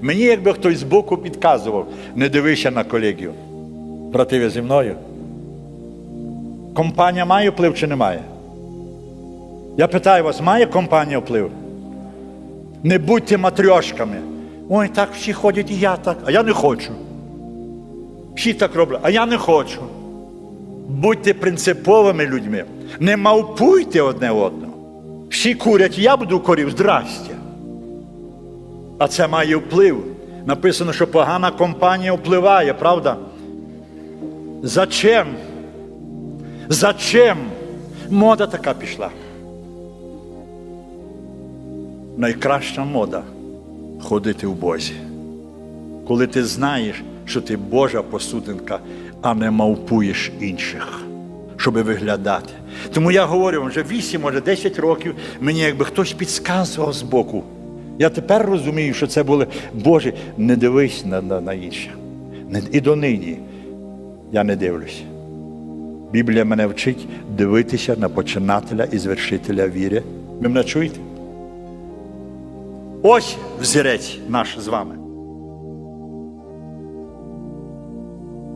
Мені, якби хтось збоку підказував, не дивися на колегію. Брати, зі мною. Компанія має вплив чи не має? Я питаю вас, має компанія вплив? Не будьте матрьошками. Ой, так всі ходять, і я так, а я не хочу. Всі так роблять, а я не хочу. Будьте принциповими людьми. Не мавпуйте одне одного. Всі курять, я буду корів, здрастя. А це має вплив. Написано, що погана компанія впливає, правда? Зачем? Зачем? Мода така пішла. Найкраща мода ходити в Бозі. Коли ти знаєш, що ти Божа посудинка, а не мавпуєш інших, щоб виглядати. Тому я говорю, вам, вже 8, може 10 років мені якби хтось підказував з боку. Я тепер розумію, що це були Боже, не дивись на, на, на інших. І донині я не дивлюся. Біблія мене вчить дивитися на починателя і звершителя віри. Ви мене чуєте? Ось взірець наш з вами.